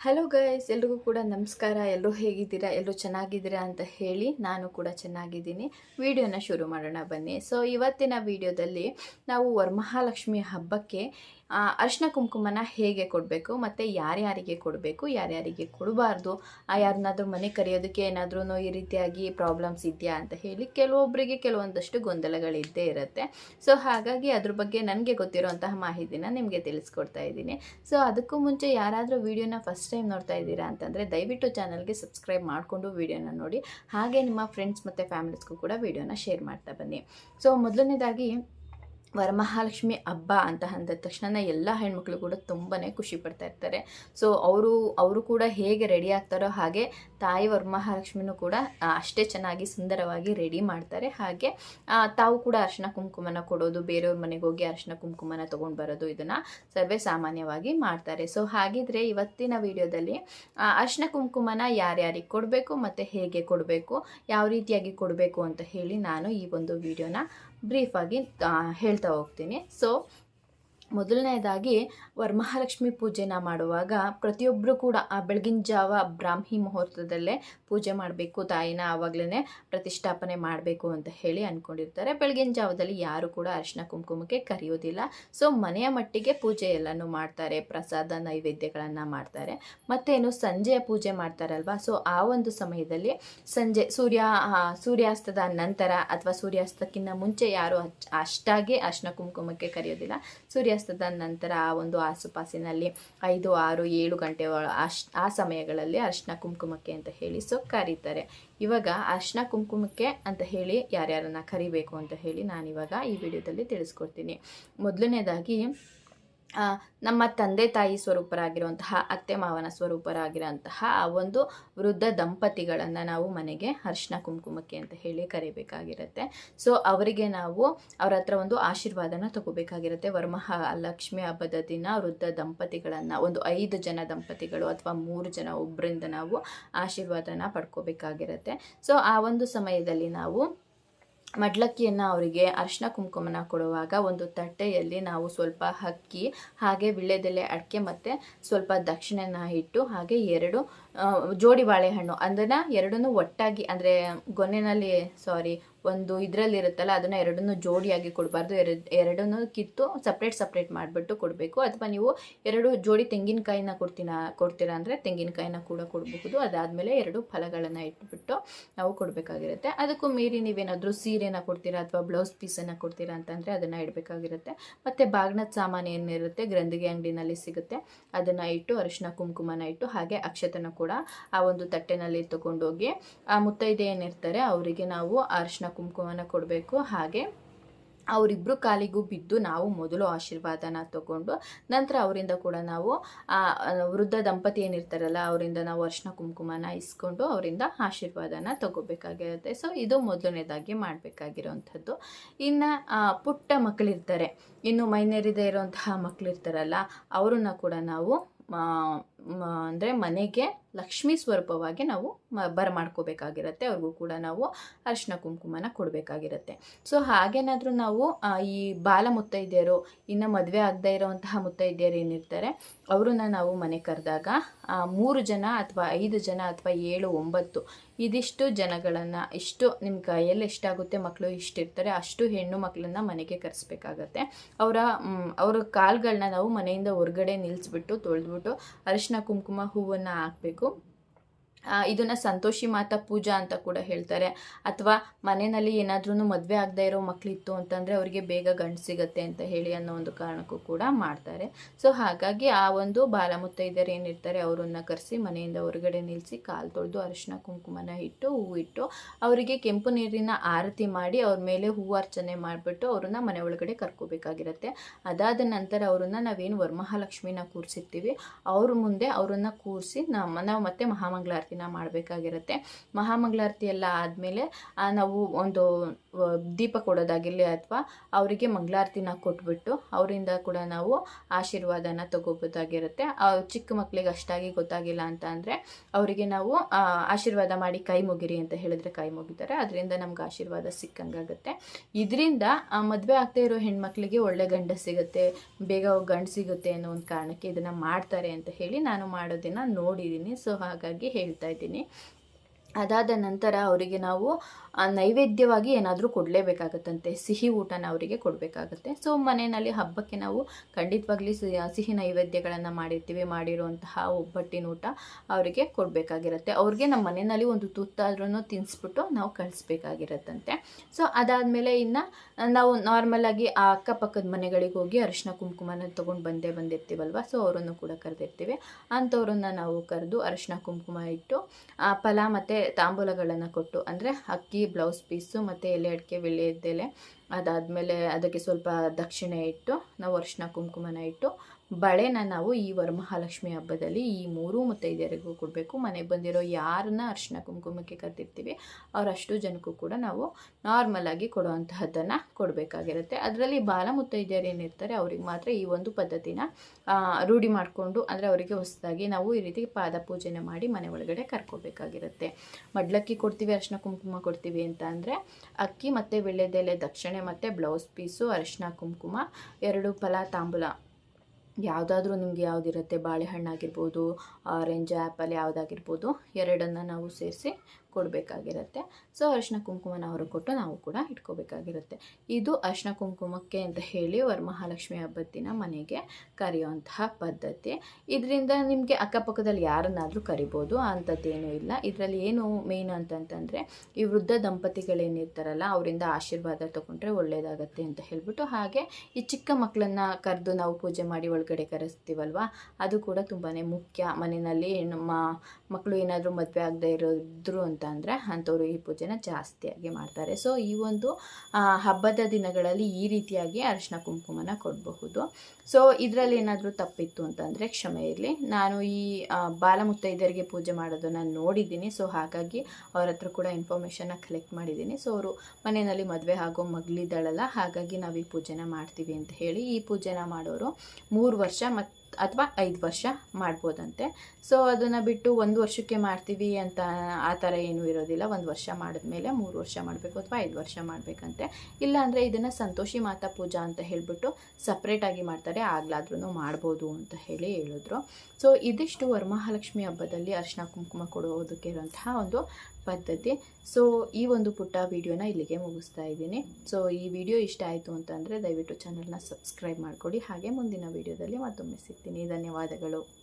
Hello guys ಎಲ್ರಿಗೂ ಕೂಡ ನಮಸ್ಕಾರ ಎಲ್ಲರೂ ಹೇಗಿದ್ದೀರಾ ಎಲ್ಲರೂ ಚೆನ್ನಾಗಿದ್ದೀರಾ ಅಂತ ಹೇಳಿ ನಾನು ಕೂಡ ಚೆನ್ನಾಗಿದ್ದೀನಿ. ವಿಡಿಯೋನ ಶುರು ಮಾಡೋಣ ಬನ್ನಿ. ಸೊ ಇವತ್ತಿನ ವಿಡಿಯೋದಲ್ಲಿ ನಾವು ವರಮಹಾಲಕ್ಷ್ಮಿ ಹಬ್ಬಕ್ಕೆ ಅರ್ಶಿನ ಕುಂಕುಮನ ಹೇಗೆ ಕೊಡಬೇಕು ಮತ್ತು ಯಾರ್ಯಾರಿಗೆ ಕೊಡಬೇಕು, ಯಾರ್ಯಾರಿಗೆ ಕೊಡಬಾರ್ದು ಯಾರನ್ನಾದ್ರೂ ಮನೆ ಕರೆಯೋದಕ್ಕೆ ಏನಾದ್ರೂ ಈ ರೀತಿಯಾಗಿ ಪ್ರಾಬ್ಲಮ್ಸ್ ಇದೆಯಾ ಅಂತ ಹೇಳಿ ಕೆಲವೊಬ್ಬರಿಗೆ ಕೆಲವೊಂದಷ್ಟು ಗೊಂದಲಗಳಿದ್ದೇ ಇರುತ್ತೆ. ಸೊ ಹಾಗಾಗಿ ಅದ್ರ ಬಗ್ಗೆ ನನಗೆ ಗೊತ್ತಿರೋಂತಹ ಮಾಹಿತಿನ ನಿಮಗೆ ತಿಳಿಸ್ಕೊಡ್ತಾ ಇದ್ದೀನಿ. ಸೊ ಅದಕ್ಕೂ ಮುಂಚೆ ಯಾರಾದರೂ ವೀಡಿಯೋನ ಫಸ್ಟ್ ಟೈಮ್ ನೋಡ್ತಾ ಇದ್ದೀರಾ ಅಂತಂದರೆ ದಯವಿಟ್ಟು ಚಾನಲ್ಗೆ ಸಬ್ಸ್ಕ್ರೈಬ್ ಮಾಡಿಕೊಂಡು ವೀಡಿಯೋನ ನೋಡಿ. ಹಾಗೆ ನಿಮ್ಮ ಫ್ರೆಂಡ್ಸ್ ಮತ್ತು ಫ್ಯಾಮಿಲೀಸ್ಗೂ ಕೂಡ ವೀಡಿಯೋನ ಶೇರ್ ಮಾಡ್ತಾ ಬನ್ನಿ. ಸೊ ಮೊದಲನೇದಾಗಿ ವರಮಹಾಲಕ್ಷ್ಮಿ ಹಬ್ಬ ಅಂತ ಅಂದ ತಕ್ಷಣ ಎಲ್ಲ ಹೆಣ್ಮಕ್ಳು ಕೂಡ ತುಂಬಾ ಖುಷಿ ಪಡ್ತಾ ಇರ್ತಾರೆ. ಸೊ ಅವರು ಅವರು ಕೂಡ ಹೇಗೆ ರೆಡಿ ಆಗ್ತಾರೋ ಹಾಗೆ ತಾಯಿ ವರಮಹಾಲಕ್ಷ್ಮಿನೂ ಕೂಡ ಅಷ್ಟೇ ಚೆನ್ನಾಗಿ ಸುಂದರವಾಗಿ ರೆಡಿ ಮಾಡ್ತಾರೆ. ಹಾಗೆ ತಾವು ಕೂಡ ಅರ್ಶಿನ ಕುಂಕುಮನ ಕೊಡೋದು, ಬೇರೆಯವ್ರ ಮನೆಗೆ ಹೋಗಿ ಅರ್ಶಿನ ಕುಂಕುಮನ ತೊಗೊಂಡು ಬರೋದು ಇದನ್ನು ಸರ್ವೇ ಸಾಮಾನ್ಯವಾಗಿ ಮಾಡ್ತಾರೆ. ಸೊ ಹಾಗಿದ್ರೆ ಇವತ್ತಿನ ವಿಡಿಯೋದಲ್ಲಿ ಅರ್ಶಿನ ಕುಂಕುಮನ ಯಾರ್ಯಾರಿಗೆ ಕೊಡಬೇಕು ಮತ್ತು ಹೇಗೆ ಕೊಡಬೇಕು, ಯಾವ ರೀತಿಯಾಗಿ ಕೊಡಬೇಕು ಅಂತ ಹೇಳಿ ನಾನು ಈ ಒಂದು ವಿಡಿಯೋನ ಬ್ರೀಫಾಗಿ ಹೇಳ್ತಾ ಹೋಗ್ತೀನಿ. ಸೊ ಮೊದಲನೇದಾಗಿ ವರಮಹಾಲಕ್ಷ್ಮಿ ಪೂಜೆನ ಮಾಡುವಾಗ ಪ್ರತಿಯೊಬ್ಬರು ಕೂಡ ಆ ಬೆಳಗಿನ ಜಾವ ಬ್ರಾಹ್ಮಿ ಮುಹೂರ್ತದಲ್ಲೇ ಪೂಜೆ ಮಾಡಬೇಕು, ತಾಯಿನ ಆವಾಗಲೇ ಪ್ರತಿಷ್ಠಾಪನೆ ಮಾಡಬೇಕು ಅಂತ ಹೇಳಿ ಅಂದ್ಕೊಂಡಿರ್ತಾರೆ ಬೆಳಗಿನ ಜಾವದಲ್ಲಿ ಯಾರು ಕೂಡ ಅರಿಶಿನ ಕುಂಕುಮಕ್ಕೆ ಕರೆಯೋದಿಲ್ಲ. ಸೊ, ಮನೆಯ ಮಟ್ಟಿಗೆ ಪೂಜೆ ಎಲ್ಲನೂ ಮಾಡ್ತಾರೆ, ಪ್ರಸಾದ, ನೈವೇದ್ಯಗಳನ್ನು ಮಾಡ್ತಾರೆ. ಮತ್ತೇನು ಸಂಜೆಯ ಪೂಜೆ ಮಾಡ್ತಾರಲ್ವಾ? ಸೊ, ಆ ಒಂದು ಸಮಯದಲ್ಲಿ ಸಂಜೆ ಸೂರ್ಯ ಸೂರ್ಯಾಸ್ತದ ನಂತರ ಅಥವಾ ಸೂರ್ಯಾಸ್ತಕ್ಕಿಂತ ಮುಂಚೆ ಯಾರು ಅಷ್ಟಾಗಿ ಅರಿಶಿನ ಕುಂಕುಮಕ್ಕೆ ಕರೆಯೋದಿಲ್ಲ. ಸೂರ್ಯಾಸ್ತದ ನಂತರ ಆ ಒಂದು ಆಸುಪಾಸಿನಲ್ಲಿ ಐದು, ಆರು, ಏಳು ಗಂಟೆ ಅಶ್, ಆ ಸಮಯಗಳಲ್ಲಿ ಅರ್ಶಿನ ಕುಂಕುಮಕ್ಕೆ ಅಂತ ಹೇಳಿ ಸೊ ಕರೀತಾರೆ ಇವಾಗ ಅರ್ಶಿನ ಕುಂಕುಮಕ್ಕೆ ಅಂತ ಹೇಳಿ ಯಾರ್ಯಾರನ್ನ ಕರಿಬೇಕು ಅಂತ ಹೇಳಿ ನಾನಿವಾಗ ಈ ವಿಡಿಯೋದಲ್ಲಿ ತಿಳಿಸ್ಕೊಡ್ತೀನಿ. ಮೊದಲನೇದಾಗಿ ನಮ್ಮ ತಂದೆ ತಾಯಿ ಸ್ವರೂಪರಾಗಿರುವಂತಹ, ಅತ್ತೆ ಮಾವನ ಸ್ವರೂಪರಾಗಿರುವಂತಹ ಆ ಒಂದು ವೃದ್ಧ ದಂಪತಿಗಳನ್ನು ನಾವು ಮನೆಗೆ ಅರ್ಶಿನ ಕುಂಕುಮಕ್ಕೆ ಅಂತ ಹೇಳಿ ಕರಿಬೇಕಾಗಿರುತ್ತೆ. ಸೊ ಅವರಿಗೆ ನಾವು ಅವರ ಹತ್ರ ಒಂದು ಆಶೀರ್ವಾದನ ತಗೋಬೇಕಾಗಿರುತ್ತೆ. ವರ್ಮಹ, ಲಕ್ಷ್ಮಿ ಹಬ್ಬದ ದಿನ ವೃದ್ಧ ದಂಪತಿಗಳನ್ನು, ಒಂದು ಐದು ಜನ ದಂಪತಿಗಳು ಅಥವಾ ಮೂರು ಜನ ಒಬ್ಬರಿಂದ ನಾವು ಆಶೀರ್ವಾದನ ಪಡ್ಕೋಬೇಕಾಗಿರುತ್ತೆ. ಸೊ ಆ ಒಂದು ಸಮಯದಲ್ಲಿ ನಾವು ಮಡ್ಲಕ್ಕಿಯನ್ನು ಅವರಿಗೆ ಅರಿಶಿನ ಕುಂಕುಮನ ಕೊಡುವಾಗ ಒಂದು ತಟ್ಟೆಯಲ್ಲಿ ನಾವು ಸ್ವಲ್ಪ ಅಕ್ಕಿ, ಹಾಗೆ ವಿಳ್ಯದೆಲೆ ಅಡಿಕೆ ಮತ್ತು ಸ್ವಲ್ಪ ದಕ್ಷಿಣೆನ ಇಟ್ಟು ಹಾಗೆ ಎರಡು ಜೋಡಿ ಬಾಳೆಹಣ್ಣು. ಅದನ್ನು ಎರಡನ್ನೂ ಒಟ್ಟಾಗಿ, ಅಂದರೆ, ಗೊನೆನಲ್ಲಿ ಸಾರಿ ಒಂದು ಇದರಲ್ಲಿ ಇರುತ್ತಲ್ಲ, ಅದನ್ನು ಎರಡನ್ನೂ ಜೋಡಿಯಾಗಿ ಕೊಡಬಾರ್ದು. ಎರಡು, ಎರಡನ್ನೂ ಕಿತ್ತು ಸಪ್ರೇಟ್ ಸಪ್ರೇಟ್ ಮಾಡಿಬಿಟ್ಟು ಕೊಡಬೇಕು. ಅಥವಾ ನೀವು ಎರಡು ಜೋಡಿ ತೆಂಗಿನಕಾಯಿನ ಕೊಡ್ತೀನ, ಕೊಡ್ತೀರಾ ಅಂದರೆ ತೆಂಗಿನಕಾಯಿನ ಕೂಡ ಕೊಡಬಹುದು. ಅದಾದಮೇಲೆ ಎರಡು ಫಲಗಳನ್ನು ಇಟ್ಬಿಟ್ಟು ನಾವು ಕೊಡಬೇಕಾಗಿರುತ್ತೆ. ಅದಕ್ಕೂ ಮೀರಿ ನೀವೇನಾದರೂ ಸೀರೆನ ಕೊಡ್ತೀರಾ ಅಥವಾ ಬ್ಲೌಸ್ ಪೀಸನ್ನು ಕೊಡ್ತೀರಾ ಅಂತಂದರೆ ಅದನ್ನು ಇಡಬೇಕಾಗಿರುತ್ತೆ. ಮತ್ತು ಬಾಗ್ನದ ಸಾಮಾನು ಏನಿರುತ್ತೆ, ಗ್ರಂಥಿಗೆ ಅಂಗಡಿನಲ್ಲಿ ಸಿಗುತ್ತೆ. ಅದನ್ನು ಇಟ್ಟು ಅರಿಶಿನ, ಕುಂಕುಮನ ಇಟ್ಟು ಹಾಗೆ ಅಕ್ಷತನ ಕೂಡ ಆ ಒಂದು ತಟ್ಟೆನಲ್ಲಿ ತಗೊಂಡೋಗಿ ಆ ಮುತ್ತೈದೆ ಏನಿರ್ತಾರೆ ಅವರಿಗೆ ನಾವು ಅರಿಶಿನ ಕುಂಕುಮನ ಕೊಡಬೇಕು. ಹಾಗೆ ಅವರಿಬ್ಬರು ಕಾಲಿಗೂ ಬಿದ್ದು ನಾವು ಮೊದಲು ಆಶೀರ್ವಾದನ ತಗೊಂಡು ನಂತರ ಅವರಿಂದ ಕೂಡ ನಾವು ವೃದ್ಧ ದಂಪತಿ ಏನಿರ್ತಾರಲ್ಲ, ಅವರಿಂದ ನಾವು ಅರ್ಶಿನ ಕುಂಕುಮನ ಇಸ್ಕೊಂಡು ಅವರಿಂದ ಆಶೀರ್ವಾದನ ತಗೋಬೇಕಾಗಿರುತ್ತೆ ಸೊ ಇದು ಮೊದಲನೇದಾಗಿ ಮಾಡಬೇಕಾಗಿರೋವಂಥದ್ದು. ಇನ್ನು ಪುಟ್ಟ ಮಕ್ಕಳಿರ್ತಾರೆ ಇನ್ನು ಮೈನೇರಿದೆ ಇರೋಂತಹ ಮಕ್ಕಳಿರ್ತಾರಲ್ಲ ಅವ್ರನ್ನ ಕೂಡ ನಾವು ಅಂದರೆ ಮನೆಗೆ ಲಕ್ಷ್ಮೀ ಸ್ವರೂಪವಾಗಿ ನಾವು ಮ ಬರಮಾಡ್ಕೋಬೇಕಾಗಿರುತ್ತೆ ಅವ್ರಿಗೂ ಕೂಡ ನಾವು ಅರಿಶಿನ ಕುಂಕುಮನ ಕೊಡಬೇಕಾಗಿರತ್ತೆ. ಸೊ, ಹಾಗೇನಾದರೂ ನಾವು ಈ ಬಾಲ ಮುತ್ತೈದೆಯರು, ಇನ್ನು ಮದುವೆ ಆಗದೇ ಇರೋವಂತಹ ಮುತ್ತೈದೆಯರು ಏನಿರ್ತಾರೆ, ಅವ್ರನ್ನ ನಾವು ಮನೆ ಕರೆದಾಗ ಮೂರು ಜನ ಅಥವಾ ಐದು ಜನ ಅಥವಾ ಏಳು, ಒಂಬತ್ತು, ಇದಿಷ್ಟು ಜನಗಳನ್ನು, ಇಷ್ಟು ನಿಮ್ಮ ಕೈಯಲ್ಲಿ ಎಷ್ಟಾಗುತ್ತೆ ಮಕ್ಕಳು ಇಷ್ಟಿರ್ತಾರೆ, ಅಷ್ಟು ಹೆಣ್ಣು ಮಕ್ಕಳನ್ನ ಮನೆಗೆ ಕರೆಸ್ಬೇಕಾಗತ್ತೆ. ಅವರ ಅವರ ಕಾಲುಗಳನ್ನ ನಾವು ಮನೆಯಿಂದ ಹೊರಗಡೆ ನಿಲ್ಲಿಸ್ಬಿಟ್ಟು ತೊಳೆದ್ಬಿಟ್ಟು ಅರಿಶಿನ ಕುಂಕುಮ ಹೂವನ್ನು ಹಾಕಬೇಕು. ಇದನ್ನು ಸಂತೋಷಿ ಮಾತಾ ಪೂಜಾ ಅಂತ ಕೂಡ ಹೇಳ್ತಾರೆ. ಅಥವಾ ಮನೆಯಲ್ಲಿ ಏನಾದ್ರೂ ಮದುವೆ ಆಗದೆ ಇರೋ ಮಕ್ಕಳಿತ್ತು ಅಂತಂದರೆ ಅವರಿಗೆ ಬೇಗ ಗಂಡು ಸಿಗತ್ತೆ ಅಂತ ಹೇಳಿ ಅನ್ನೋ ಒಂದು ಕಾರಣಕ್ಕೂ ಕೂಡ ಮಾಡ್ತಾರೆ. ಸೊ ಹಾಗಾಗಿ ಆ ಒಂದು ಬಾಲ ಮುತ್ತೈದೆಯರು ಏನಿರ್ತಾರೆ ಅವರನ್ನ ಕರೆಸಿ ಮನೆಯಿಂದ ಹೊರಗಡೆ ನಿಲ್ಲಿಸಿ ಕಾಲು ತೊಳೆದು ಅರಿಶಿನ ಕುಂಕುಮನ ಇಟ್ಟು ಹೂವಿಟ್ಟು ಅವರಿಗೆ ಕೆಂಪು ನೀರಿನ ಆರತಿ ಮಾಡಿ ಅವ್ರ ಮೇಲೆ ಹೂವು ಅರ್ಚನೆ ಮಾಡಿಬಿಟ್ಟು ಅವ್ರನ್ನ ಮನೆ ಒಳಗಡೆ ಕರ್ಕೋಬೇಕಾಗಿರುತ್ತೆ. ಅದಾದ ನಂತರ ಅವರನ್ನ ನಾವೇನು ವರಮಹಾಲಕ್ಷ್ಮಿನ ಕೂರಿಸಿರ್ತೀವಿ, ಅವ್ರ ಮುಂದೆ ಅವರನ್ನು ಕೂರಿಸಿ ನಮ್ಮ, ನಾವು ಮತ್ತೆ ಮಹಾಮಂಗಳಾರತಿ ಮಂಗಳಾರತಿನ ಮಾಡಬೇಕಾಗಿರುತ್ತೆ. ಮಹಾಮಂಗಳಾರತಿ ಎಲ್ಲ ಆದಮೇಲೆ ನಾವು ಒಂದು ದೀಪ ಕೊಡೋದಾಗಿರಲಿ ಅಥವಾ ಅವರಿಗೆ ಮಂಗಳಾರತಿನ ಕೊಟ್ಬಿಟ್ಟು ಅವರಿಂದ ಕೂಡ ನಾವು ಆಶೀರ್ವಾದನ ತಗೋಬೋದಾಗಿರುತ್ತೆ. ಚಿಕ್ಕ ಮಕ್ಕಳಿಗೆ ಅಷ್ಟಾಗಿ ಗೊತ್ತಾಗಿಲ್ಲ ಅಂತ ಅಂದರೆ ಅವರಿಗೆ ನಾವು ಆಶೀರ್ವಾದ ಮಾಡಿ ಕೈ ಮುಗಿರಿ ಅಂತ ಹೇಳಿದ್ರೆ ಕೈ ಮುಗಿತಾರೆ. ಅದರಿಂದ ನಮ್ಗೆ ಆಶೀರ್ವಾದ ಸಿಕ್ಕಂಗಾಗುತ್ತೆ. ಇದರಿಂದ ಮದುವೆ ಆಗ್ತಾ ಇರೋ ಹೆಣ್ಮಕ್ಳಿಗೆ ಒಳ್ಳೆ ಗಂಡ ಸಿಗುತ್ತೆ, ಬೇಗ ಗಂಡು ಸಿಗುತ್ತೆ ಅನ್ನೋ ಒಂದು ಕಾರಣಕ್ಕೆ ಇದನ್ನು ಮಾಡ್ತಾರೆ ಅಂತ ಹೇಳಿ ನಾನು ಮಾಡೋದನ್ನು ನೋಡಿದ್ದೀನಿ ಸೊ ಹಾಗಾಗಿ ಹೇಳ್ತಾ ಇದ್ದೀನಿ ಅದಾದ ನಂತರ ಅವರಿಗೆ ನಾವು ನೈವೇದ್ಯವಾಗಿ ಏನಾದರೂ ಕೊಡಲೇಬೇಕಾಗತ್ತಂತೆ. ಸಿಹಿ ಊಟನ ಅವರಿಗೆ ಕೊಡಬೇಕಾಗತ್ತೆ. ಸೊ, ಮನೆಯಲ್ಲಿ ಹಬ್ಬಕ್ಕೆ ನಾವು ಖಂಡಿತವಾಗ್ಲಿ ಸಿಹಿ ನೈವೇದ್ಯಗಳನ್ನು ಮಾಡಿರ್ತೀವಿ, ಮಾಡಿರುವಂತಹ ಒಬ್ಬಟ್ಟಿನ ಊಟ ಅವರಿಗೆ ಕೊಡಬೇಕಾಗಿರುತ್ತೆ. ಅವ್ರಿಗೆ ನಮ್ಮ ಮನೆಯಲ್ಲಿ ಒಂದು ತುತ್ತಾದ್ರೂ ತಿನ್ನಿಸ್ಬಿಟ್ಟು ನಾವು ಕಳಿಸ್ಬೇಕಾಗಿರತ್ತಂತೆ. ಸೊ, ಅದಾದಮೇಲೆ ಇನ್ನು ನಾವು ನಾರ್ಮಲಾಗಿ ಆ ಅಕ್ಕಪಕ್ಕದ ಮನೆಗಳಿಗೆ ಹೋಗಿ ಅರಿಶಿನ ಕುಂಕುಮನ ತೊಗೊಂಡು ಬಂದೇ ಬಂದಿರ್ತೀವಲ್ವ? ಸೊ, ಅವರನ್ನು ಕೂಡ ಕರೆದಿರ್ತೀವಿ. ಅಂಥವ್ರನ್ನ ನಾವು ಕರೆದು ಅರಿಶಿನ ಕುಂಕುಮ ಇಟ್ಟು, ಆ, ಫಲ ಮತ್ತು ತಾಂಬೂಲಗಳನ್ನು ಕೊಟ್ಟು, ಅಂದರೆ ಅಕ್ಕಿ ಬ್ಲೌಸ್ ಪೀಸು ಮತ್ತು ಎಲೆ ಅಡಿಕೆ ವಿಳ್ಯದೆಲೆ ಅದಾದಮೇಲೆ ಅದಕ್ಕೆ ಸ್ವಲ್ಪ ದಕ್ಷಿಣೆ ಇಟ್ಟು, ನಾವು ಅರಿಶಿನ, ಕುಂಕುಮನ ಇಟ್ಟು ಬಳೆನ ನಾವು ಈ ವರಮಹಾಲಕ್ಷ್ಮಿ ಹಬ್ಬದಲ್ಲಿ ಈ ಮೂರು ಮುತ್ತೈದೆಯರಿಗೂ ಕೊಡಬೇಕು. ಮನೆಗೆ ಬಂದಿರೋ ಯಾರನ್ನ ಅರ್ಶಿನ ಕುಂಕುಮಕ್ಕೆ ಕರೆದಿರ್ತೀವಿ, ಅವರಷ್ಟು ಜನಕ್ಕೂ ಕೂಡ ನಾವು ನಾರ್ಮಲಾಗಿ ಕೊಡುವಂತಹದ್ದನ್ನು ಕೊಡಬೇಕಾಗಿರುತ್ತೆ. ಅದರಲ್ಲಿ ಬಾಲ ಮುತ್ತೈದೆಯರು ಏನಿರ್ತಾರೆ, ಅವ್ರಿಗೆ ಮಾತ್ರ ಈ ಒಂದು ಪದ್ಧತಿನ ರೂಢಿ ಮಾಡಿಕೊಂಡು ಅಂದರೆ ಅವರಿಗೆ ಹೊಸದಾಗಿ ನಾವು ಈ ರೀತಿ ಪಾದ ಪೂಜೆನ ಮಾಡಿ ಮನೆ ಒಳಗಡೆ ಕರ್ಕೋಬೇಕಾಗಿರುತ್ತೆ. ಮಡ್ಲಕ್ಕಿ ಕೊಡ್ತೀವಿ, ಅರ್ಶಿನ ಕುಂಕುಮ ಕೊಡ್ತೀವಿ ಅಂತ ಅಂದರೆ ಅಕ್ಕಿ ಮತ್ತು ವಿಳ್ಯದೆಲೆ ದಕ್ಷಿಣೆ ಮತ್ತು ಬ್ಲೌಸ್ ಪೀಸು ಅರಿಶಿನ ಕುಂಕುಮ, ಎರಡು ಫಲ ತಾಂಬೂಲ ಯಾವುದಾದ್ರೂ ನಿಮಗೆ ಯಾವುದಿರುತ್ತೆ? ಬಾಳೆಹಣ್ಣಾಗಿರ್ಬೋದು ಆರೆಂಜ್ ಆ್ಯಪಲ್ ಯಾವುದಾಗಿರ್ಬೋದು, ಎರಡನ್ನು ನಾವು ಸೇರಿಸಿ ಕೊಡಬೇಕಾಗಿರುತ್ತೆ. ಸೊ ಅರಿಶಿನ ಕುಂಕುಮನ ಅವರು ಕೊಟ್ಟು ನಾವು ಕೂಡ ಇಟ್ಕೋಬೇಕಾಗಿರುತ್ತೆ. ಇದು ಅರಿಶಿನ ಕುಂಕುಮಕ್ಕೆ ಅಂತ ಹೇಳಿ ವರಮಹಾಲಕ್ಷ್ಮಿ ಹಬ್ಬದ ದಿನ ಮನೆಗೆ ಕರೆಯುವಂತಹ ಪದ್ಧತಿ. ಇದರಿಂದ ನಿಮಗೆ ಅಕ್ಕಪಕ್ಕದಲ್ಲಿ ಯಾರನ್ನಾದರೂ ಕರಿಬೋದು ಅಂಥದ್ದೇನೂ ಇಲ್ಲ. ಇದರಲ್ಲಿ ಏನು ಮೇನ್ ಅಂತಂತಂದರೆ, ಈ ವೃದ್ಧ ದಂಪತಿಗಳೇನಿರ್ತಾರಲ್ಲ, ಅವರಿಂದ ಆಶೀರ್ವಾದ ತಗೊಂಡ್ರೆ ಒಳ್ಳೆಯದಾಗತ್ತೆ ಅಂತ ಹೇಳ್ಬಿಟ್ಟು ಹಾಗೆ ಈ ಚಿಕ್ಕ ಮಕ್ಕಳನ್ನ ಕರೆದು ನಾವು ಪೂಜೆ ಮಾಡಿ ಒಳಗಡೆ ಕರೆಸ್ತೀವಲ್ವ? ಅದು ಕೂಡ ತುಂಬಾ ಮುಖ್ಯ. ಮನೆಯಲ್ಲಿ ನಮ್ಮ ಮಕ್ಕಳು ಏನಾದರೂ ಮದುವೆ ಆಗದೆ ಇರೋದ್ರು ಅಂತ ಅಂದರೆ ಅಂಥವ್ರು ಈ ಪೂಜೆನ ಜಾಸ್ತಿಯಾಗಿ ಮಾಡ್ತಾರೆ. ಸೊ ಈ ಒಂದು ಹಬ್ಬದ ದಿನಗಳಲ್ಲಿ ಈ ರೀತಿಯಾಗಿ ಅರಿಶಿನ ಕುಂಕುಮನ ಕೊಡಬಹುದು. ಸೊ ಇದರಲ್ಲಿ ಏನಾದರೂ ತಪ್ಪಿತ್ತು ಅಂತಂದರೆ ಕ್ಷಮೆ ಇರಲಿ. ನಾನು ಈ ಬಾಲ ಮುತ್ತೈದರಿಗೆ ಪೂಜೆ ಮಾಡೋದನ್ನು ನೋಡಿದ್ದೀನಿ. ಸೊ ಹಾಗಾಗಿ ಅವ್ರ ಹತ್ರ ಕೂಡ ಇನ್ಫಾರ್ಮೇಷನ್ನ ಕಲೆಕ್ಟ್ ಮಾಡಿದ್ದೀನಿ. ಸೊ ಅವರು ಮನೆಯಲ್ಲಿ ಮದುವೆ ಆಗೋ ಮಗಳಿದ್ದಾಳಲ್ಲ, ಹಾಗಾಗಿ ನಾವು ಈ ಪೂಜೆನ ಮಾಡ್ತೀವಿ ಅಂತ ಹೇಳಿ ಈ ಪೂಜೆನ ಮಾಡೋರು ಮೂರು ವರ್ಷ ಮತ್ತು ಅಥವಾ ಐದು ವರ್ಷ ಮಾಡ್ಬೋದಂತೆ. ಸೊ ಅದನ್ನು ಬಿಟ್ಟು ಒಂದು ವರ್ಷಕ್ಕೆ ಮಾಡ್ತೀವಿ ಅಂತ ಆ ಥರ ಏನೂ ಇರೋದಿಲ್ಲ. ಒಂದು ವರ್ಷ ಮಾಡಿದ್ಮೇಲೆ ಮೂರು ವರ್ಷ ಮಾಡಬೇಕು ಅಥವಾ ಐದು ವರ್ಷ ಮಾಡಬೇಕಂತೆ. ಇಲ್ಲ ಅಂದರೆ ಇದನ್ನು ಸಂತೋಷಿ ಮಾತಾ ಪೂಜಾ ಅಂತ ಹೇಳಿಬಿಟ್ಟು ಸಪ್ರೇಟಾಗಿ ಮಾಡ್ತಾರೆ. ಆಗ್ಲಾದ್ರೂ ಮಾಡ್ಬೋದು ಅಂತ ಹೇಳಿ ಹೇಳಿದ್ರು. ಸೊ ಇದಿಷ್ಟು ವರಮಹಾಲಕ್ಷ್ಮಿ ಹಬ್ಬದಲ್ಲಿ ಅರಿಶಿನ ಕುಂಕುಮ ಕೊಡೋದಕ್ಕೆ ಇರುವಂತಹ ಒಂದು ಪದ್ಧತಿ. ಸೊ ಈ ಒಂದು ಪುಟ್ಟ ವಿಡಿಯೋನ ಇಲ್ಲಿಗೆ ಮುಗಿಸ್ತಾ ಇದ್ದೀನಿ. ಸೊ ಈ ವಿಡಿಯೋ ಇಷ್ಟ ಆಯಿತು ಅಂತಂದರೆ ದಯವಿಟ್ಟು ಚಾನಲ್ನ ಸಬ್ಸ್ಕ್ರೈಬ್ ಮಾಡಿಕೊಡಿ ಹಾಗೆ ಮುಂದಿನ ವಿಡಿಯೋದಲ್ಲಿ ಮತ್ತೊಮ್ಮೆ ಸಿಗ್ತೀನಿ. ಧನ್ಯವಾದಗಳು.